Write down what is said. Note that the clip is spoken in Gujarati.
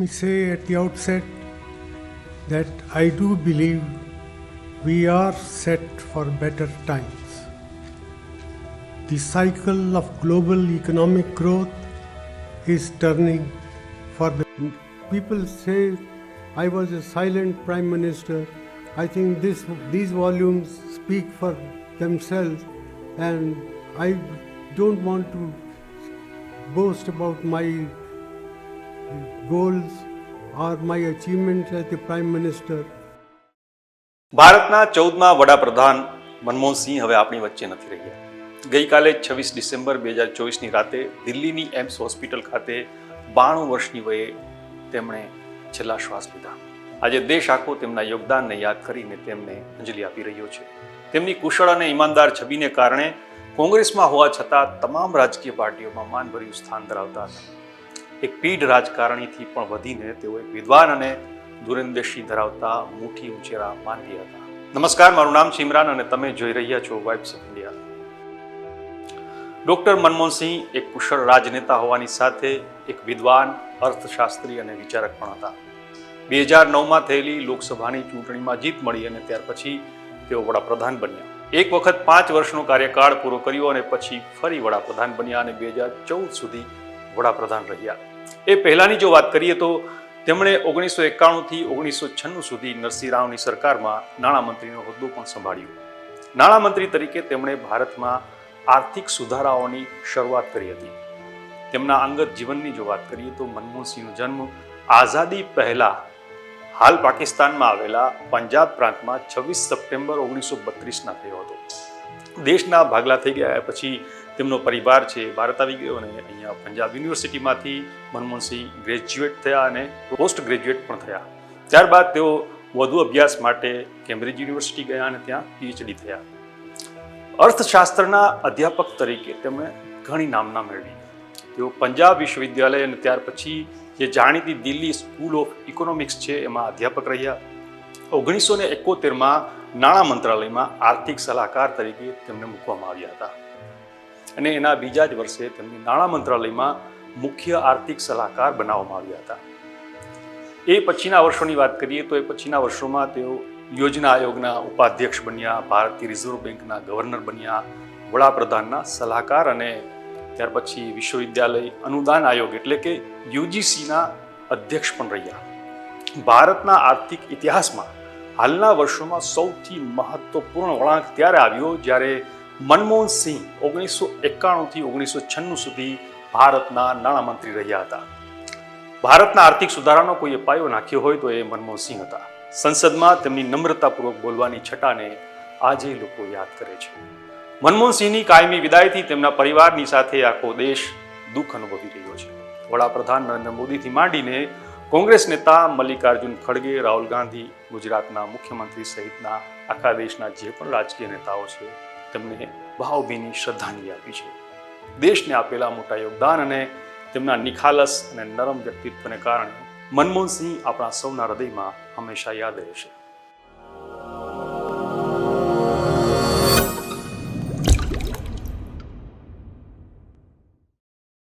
Let me say at the outset that I do believe we are set for better times. The cycle of global economic growth is turning for the people say I was a silent prime minister. I think this these volumes speak for themselves and I don't want to boast about my goals or my achievements as the prime minister. ભારતના ચૌદમા વડાપ્રધાન મનમોહનસિંહ હવે આપણી વચ્ચે નથી રહ્યા. ગઈકાલે છવ્વીસ ડિસેમ્બર બે હજાર ચોવીસની રાતે દિલ્હીની એમ્સ હોસ્પિટલ ખાતે બાણું વર્ષની વયે તેમણે છેલ્લા શ્વાસ લીધા. આજે દેશ આખો તેમના યોગદાનને યાદ કરીને તેમને અંજલિ આપી રહ્યો છે. તેમની કુશળ અને ઈમાનદાર છબીને કારણે કોંગ્રેસમાં હોવા છતાં તમામ રાજકીય પાર્ટીઓમાં માનભર્યું સ્થાન ધરાવતા હતા. એક પીઢ રાજકારણીથી પણ વધીને તેઓ એક વિદ્વાન અને દૂરંદેશી ધરાવતા મુઠ્ઠી ઉંચેરા માનવી હતા. નમસ્કાર, મારું નામ છે અને તમે જોઈ રહ્યા છો vibes of India doctor Manmohan Singh એક કુશળ રાજનેતા હોવાની સાથે એક વિદ્વાન, અર્થશાસ્ત્રી અને વિચારક પણ હતા. બે હજાર નવમાં થયેલી લોકસભાની ચૂંટણીમાં જીત મળી અને ત્યાર પછી તેઓ વડાપ્રધાન બન્યા. એક વખત પાંચ વર્ષનો કાર્યકાળ પૂરો કર્યો અને પછી ફરી વડાપ્રધાન બન્યા અને બે હજાર ચૌદ સુધી વડાપ્રધાન રહ્યા. એ પહેલાંની જો વાત કરીએ તો તેમણે ઓગણીસો એકાણુંથી ઓગણીસો છન્નું સુધી નરસિંહ રાવની સરકારમાં નાણામંત્રીનો હોદ્દો પણ સંભાળ્યો. નાણામંત્રી તરીકે તેમણે ભારતમાં આર્થિક સુધારાઓની શરૂઆત કરી હતી. તેમના અંગત જીવનની જો વાત કરીએ તો મનમોહનસિંહનો જન્મ આઝાદી પહેલા હાલ પાકિસ્તાનમાં આવેલા પંજાબ પ્રાંતમાં છવ્વીસ સપ્ટેમ્બર ઓગણીસો બત્રીસના થયો હતો. દેશના ભાગલા થઈ ગયા પછી તેમનો પરિવાર છે, ભારત આવી ગયો અને અહીંયા પંજાબ યુનિવર્સિટીમાંથી મનમોહનસિંહ ગ્રેજ્યુએટ થયા અને પોસ્ટ ગ્રેજ્યુએટ પણ થયા. ત્યારબાદ તેઓ વધુ અભ્યાસ માટે કેમ્બ્રિજ યુનિવર્સિટી ગયા અને ત્યાં પીએચડી થયા. અર્થશાસ્ત્રના અધ્યાપક તરીકે તેમણે ઘણી નામના મેળવી. તેઓ પંજાબ વિશ્વવિદ્યાલય અને ત્યાર પછી જે જાણીતી દિલ્હી સ્કૂલ ઓફ ઇકોનોમિક્સ છે, એમાં અધ્યાપક રહ્યા. ઓગણીસો ને એકોતેરમાં નાણાં મંત્રાલયમાં આર્થિક સલાહકાર તરીકે તેમને મૂકવામાં આવ્યા હતા. અને એના બીજા જ વર્ષે તેમને નાણાં મંત્રાલયમાં મુખ્ય આર્થિક સલાહકાર બનાવવામાં આવ્યા હતા. એ પછીના વર્ષોની વાત કરીએ તો એ પછીના વર્ષોમાં તેઓ યોજના આયોગના ઉપાધ્યક્ષ બન્યા, ભારતીય રિઝર્વ બેંકના ગવર્નર બન્યા, વડાપ્રધાનના સલાહકાર અને ત્યાર પછી વિશ્વવિદ્યાલય અનુદાન આયોગ એટલે કે યુજીસીના અધ્યક્ષ પણ રહ્યા. ભારતના આર્થિક ઇતિહાસમાં હાલના વર્ષોમાં સૌથી મહત્વપૂર્ણ વળાંક ત્યારે આવ્યો જ્યારે મનમોહન સિંહ ઓગણીસો એકાણુંથી ઓગણીસો છન્નું સુધી ભારતના નાણામંત્રી રહ્યા હતા. ભારતના આર્થિક સુધારાનો કોઈએ પાયો નાખ્યો હોય તો એ મનમોહન સિંહ હતા. સંસદમાં તેમની નમ્રતાપૂર્વક બોલવાની છટાને આજે લોકો યાદ કરે છે. મનમોહન સિંહની કાયમી વિદાયથી તેમના પરિવારની સાથે આખો દેશ દુઃખ અનુભવી રહ્યો છે. વડાપ્રધાન નરેન્દ્ર મોદીથી માંડીને કોંગ્રેસ નેતા મલ્લિકાર્જુન ખડગે, રાહુલ ગાંધી, ગુજરાતના મુખ્યમંત્રી સહિતના આખા દેશના જે પણ રાજકીય નેતાઓ છે તેમને ભાવભીની શ્રદ્ધાંજલિ આપી છે. દેશને આપેલા મોટા યોગદાન અને તેમના નિખાલસ અને નરમ વ્યક્તિત્વને કારણે મનમોહનસિંહ આપણા સૌના હૃદયમાં હંમેશા યાદ રહેશે